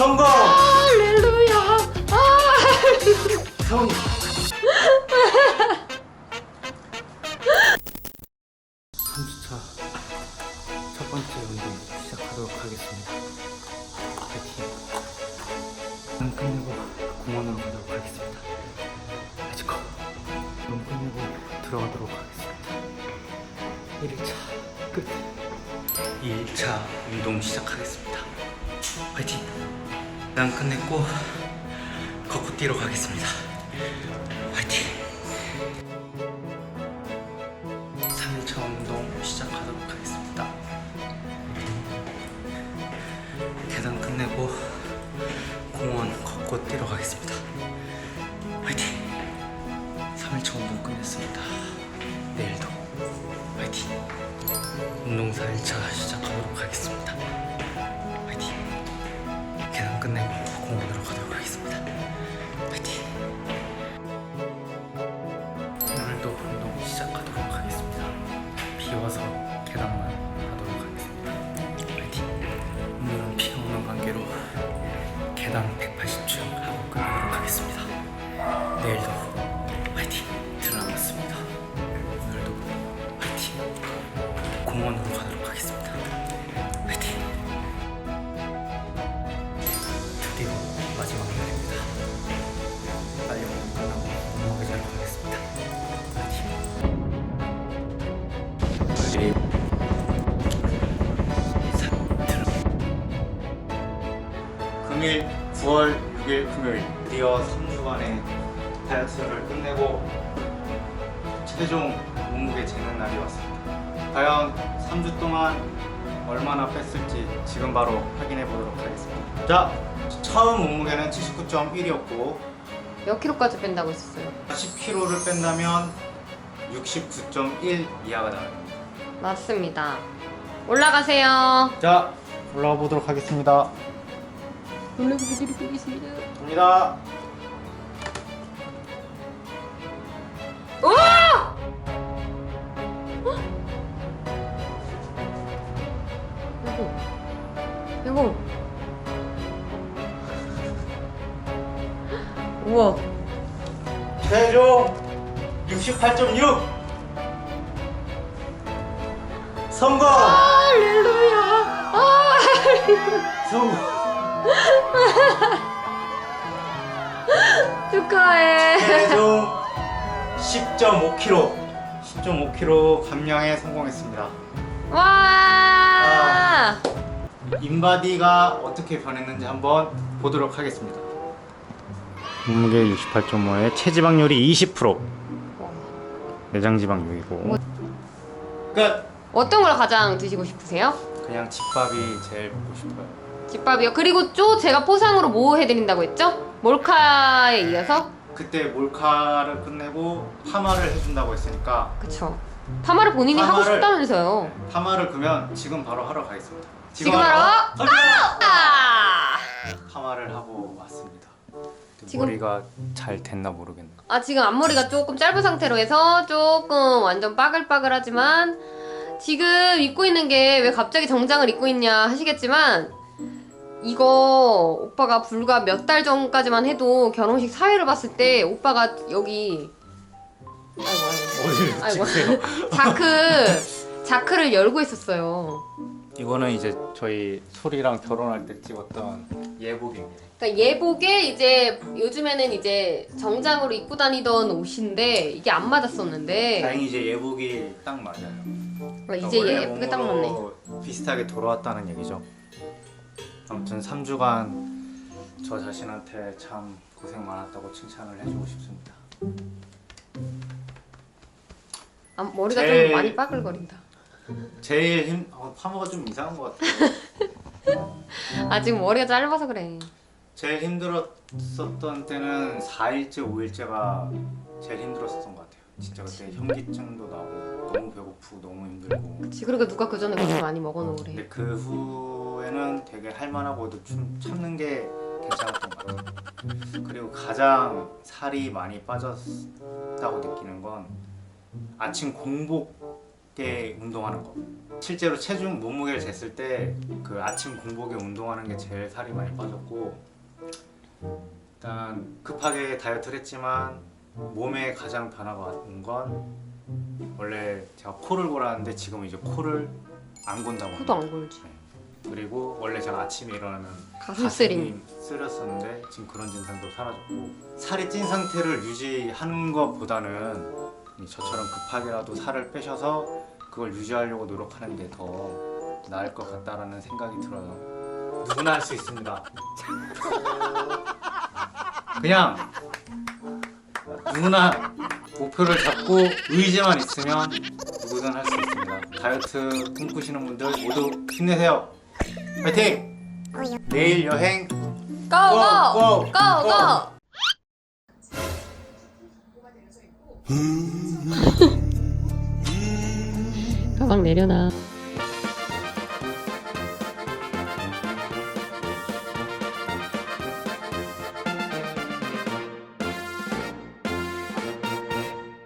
성공! 할렐루야. 아. 성공! 삼주차첫 번째 운동 시작하도록 하겠습니다. 파이팅! 난 끝내고 공원으로 가도록 하겠습니다. 아직거 운동 끝내고 들어가도록 하겠습니다. 1일차 끝! 2일차 운동 시작하겠습니다. 파이팅! 난 끝냈고 걷고 뛰러 가겠습니다. 파이팅! 3일차 운동 시작하도록 하겠습니다. 계단 끝내고 공원 걷고 뛰러 가겠습니다. 화이팅! 3일차 운동 끝냈습니다. 내일도 화이팅! 운동 4일차 시작하도록 하겠습니다. 비 와서 계단만 하도록 하겠습니다. 파이팅! 오늘은 비가 오는 관계로 계단 180층 하고 끝내도록 하겠습니다. 내일도 파이팅! 들어남았습니다. 오늘도 파이팅! 공원으로 가도 3일 9월 6일 금요일 드디어 3주간의 다이어트를 끝내고 최종 몸무게 재는 날이 왔습니다. 과연 3주 동안 얼마나 뺐을지 지금 바로 확인해 보도록 하겠습니다. 자, 처음 몸무게는 79.1이었고 몇 킬로까지 뺀다고 했었어요? 10kg를 뺀다면 69.1 이하가 나옵니다. 맞습니다. 올라가세요. 자, 올라와 보도록 하겠습니다. 올라가보도록 하겠습니다. 갑니다. 우와! 여보, 여보. 우와. 최종 68.6 성공! 할렐루야. 아, 성공! 축하해. 최종 10.5kg 10.5kg 감량에 성공했습니다. 와. 인바디가 어떻게 변했는지 한번 보도록 하겠습니다. 몸무게 68.5에 체지방률이 20% 내장 지방 6이고 끝! 어떤 걸 가장 드시고 싶으세요? 그냥 집밥이 제일 먹고 싶어요. 집밥이요. 그리고 또 제가 포상으로 뭐 해드린다고 했죠? 몰카에 이어서? 그때 몰카를 끝내고 파마를 해준다고 했으니까 그쵸. 파마를 본인이 하고 파마를- 싶다면서요. 파마를 그러면 지금 바로 하러 가겠습니다. 지금 하러? 갑니다! 아! 파마를 하고 왔습니다. 지금- 머리가 잘 됐나 모르겠네. 아 지금 앞머리가 조금 짧은 상태로 해서 조금 완전 빠글빠글하지만 지금 입고 있는 게 왜 갑자기 정장을 입고 있냐 하시겠지만 이거 오빠가 불과 몇 달 전까지만 해도 결혼식 사회를 봤을 때 오빠가 여기 아이고 아이고 아이고. 자크 자크를 열고 있었어요. 이거는 이제 저희 소리랑 결혼할 때 찍었던 예복입니다. 그러니까 예복에 이제 요즘에는 이제 정장으로 입고 다니던 옷인데 이게 안 맞았었는데 다행히 이제 예복이 딱 맞아요. 아, 이제 원래 예쁘게 딱 맞네. 비슷하게 돌아왔다는 얘기죠. 아무튼 3주간 저 자신한테 참 고생 많았다고 칭찬을 해주고 싶습니다. 아, 머리가 제일- 좀 많이 빠글거린다. 제일 힘 어, 파마가 좀 이상한 것 같아요. 아 지금 머리가 짧아서 그래. 제일 힘들었었던 때는 4일째, 5일째가 제일 힘들었었던 것 같아요. 진짜 그때 현기증도 나고 너무 배고프고 너무 힘들고. 그치 그러니까 누가 그 전에 그렇게 많이 먹어놓으래. 근데 그 후에는 되게 할만하고도 좀 참는 게 괜찮았던 것 같아요. 그리고 가장 살이 많이 빠졌다고 느끼는 건 아침 공복에 운동하는 거. 실제로 체중 몸무게를 jes을 때 그 아침 공복에 운동하는 게 제일 살이 많이 빠졌고 일단 급하게 다이어트를 했지만 몸에 가장 변화가 온 건 원래 제가 코를 골았는데 지금 이제 코를 안 곤다고 코도. 안 골지. 그리고 원래 제가 아침에 일어나면 가슴 쓰림. 가슴이 쓰렸었는데 지금 그런 증상도 사라졌고 살이 찐 상태를 유지하는 것보다는 이 저처럼 급하게라도 살을 빼셔서 그걸 유지하려고 노력하는 게 더 나을 것 같다라는 생각이 들어요. 누구나 할 수 있습니다. 그냥 누구나 목표를 잡고 의지만 있으면 누구든 할 수 있습니다. 다이어트 꿈꾸시는 분들 모두 힘내세요. 파이팅! 내일 여행 고! 고! 고! 고! 고! 가방 내려놔.